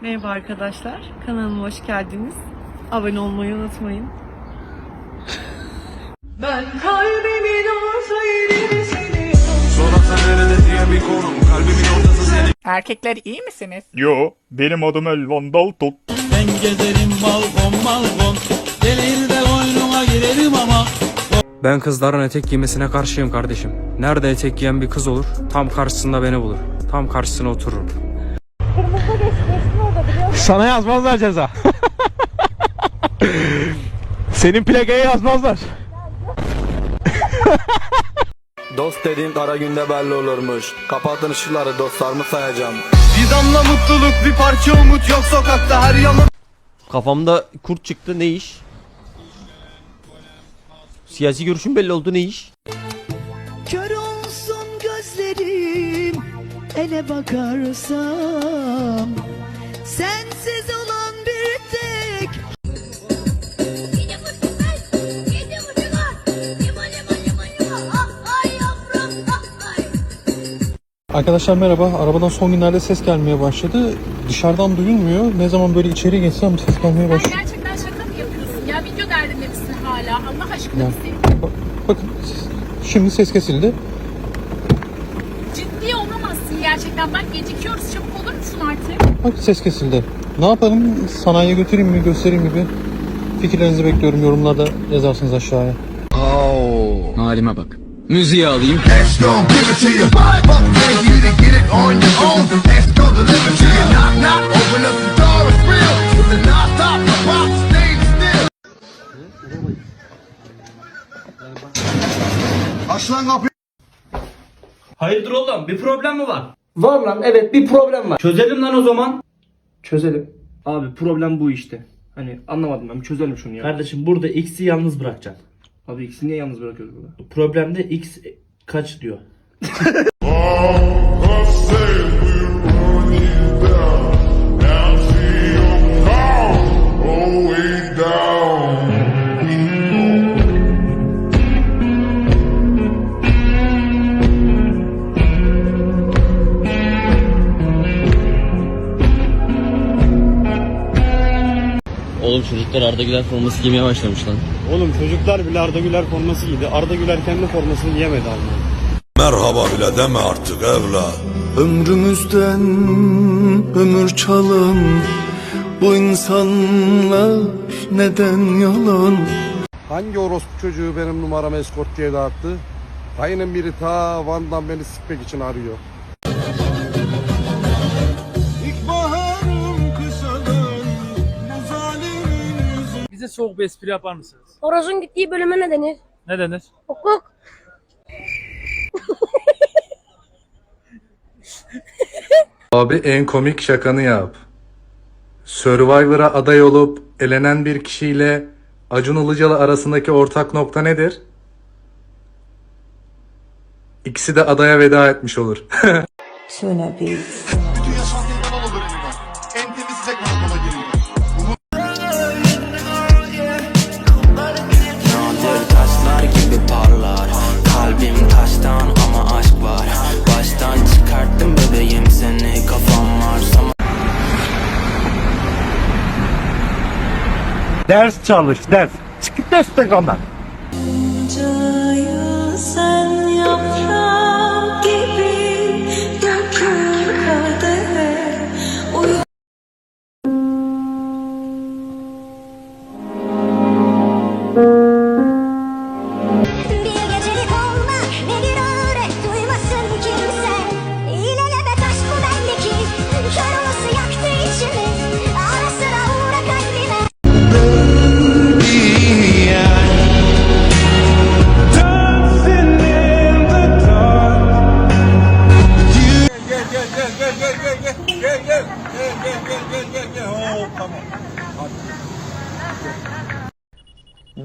Merhaba arkadaşlar. Kanalıma hoş geldiniz. Abone olmayı unutmayın. ben kalbimin olsaydım seni Sorarsa nerede diye bir konum Kalbimin ortası senin Erkekler iyi misiniz? Yo, benim adım Elvan Dalton. Ben gezerim balkon balkon Gelir de oyununa girerim ama Ben kızların etek giymesine karşıyım kardeşim. Nerede etek giyen bir kız olur, tam karşısında beni bulur. Tam karşısına otururum. Sana yazmazlar ceza. Senin plakaya yazmazlar. Dost dediğin kara günde belli olurmuş Kapatın ışıkları dostlarımı sayacağım Bir damla mutluluk bir parça umut yok sokakta her yanım. Kafamda kurt çıktı ne iş? Siyasi görüşüm belli oldu ne iş? Kör olsun gözlerim ele bakarsam Sensiz olan bir tek. Arkadaşlar merhaba. Arabadan son günlerde ses gelmeye başladı. Dışarıdan duyulmuyor. Ne zaman böyle içeri geçsem ses gelmeye Sen başlıyor. gerçekten şaka mı yapıyorsun ya? Video derdinde misin hala? Allah aşkına Ya. bakın şimdi ses kesildi. Gerçekten. Bak gecikiyoruz. Çabuk olur musun artık? Bak ses kesildi. Ne yapalım? Sanayiye götüreyim mi, göstereyim mi bir? Fikirlerinizi bekliyorum. Yorumlarda yazarsınız aşağıya. Halime bak. Müziği alayım. Hayırdır oğlum bir problem mi var? Var lan evet bir problem var. Çözelim lan o zaman Çözelim. Abi problem bu işte. Hani anlamadım ben bir çözelim şunu ya. Kardeşim burada x'i yalnız bırakacaksın Abi ikisini niye yalnız bırakıyoruz burada? Problemde x kaç diyor Oğlum çocuklar Arda Güler forması giymeye başlamış lan. Oğlum çocuklar bile Arda Güler forması giydi. Arda Güler kendi formasını giyemedi abi. Merhaba bile deme artık evlat Ömrümüzden ömür çalın Bu insanlar neden yalan Hangi orospu çocuğu benim numaramı eskort diye dağıttı? Dayının biri ta Van'dan beni sikmek için arıyor. Bize soğuk bir espri yapar mısınız? Horozun gittiği bölüme ne denir? Ne denir? Hukuk. Abi en komik şakanı yap. Survivor'a aday olup elenen bir kişiyle Acun Ilıcalı arasındaki ortak nokta nedir? İkisi de adaya veda etmiş olur. taşlar Ders çalış ders. Çıkıp destek ondan.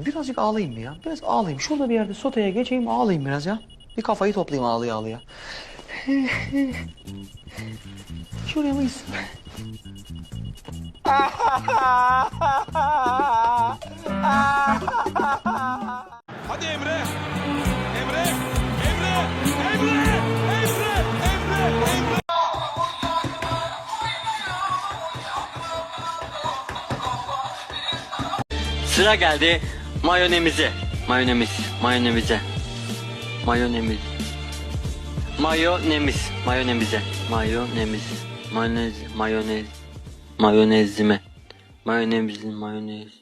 Birazcık ağlayayım mı ya? Biraz ağlayayım. Şurada bir yerde sotaya geçeyim ağlayayım biraz ya. Bir kafayı toplayayım ağlaya ağlaya. Şuraya mı gitsin? Hadi Emre. Emre. Emre. Emre. Emre. Emre. Emre. Sıra geldi mayonemize. Mayonemiz, mayonemize. Mayonemiz. Mayonemiz, mayonemize. Mayonemiz. Mayonez, mayonez. Mayonezime. Mayonezin mayonez.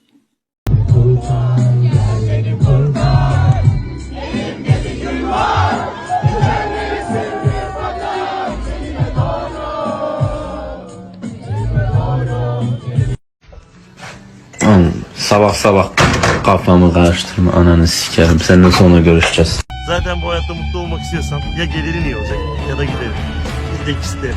Sabah sabah kafamı karıştırma ananı sikerim. Seninle sonra görüşeceğiz. Zaten bu hayatta mutlu olmak istiyorsan ya gelirin iyi olacak ya da de ikisi de.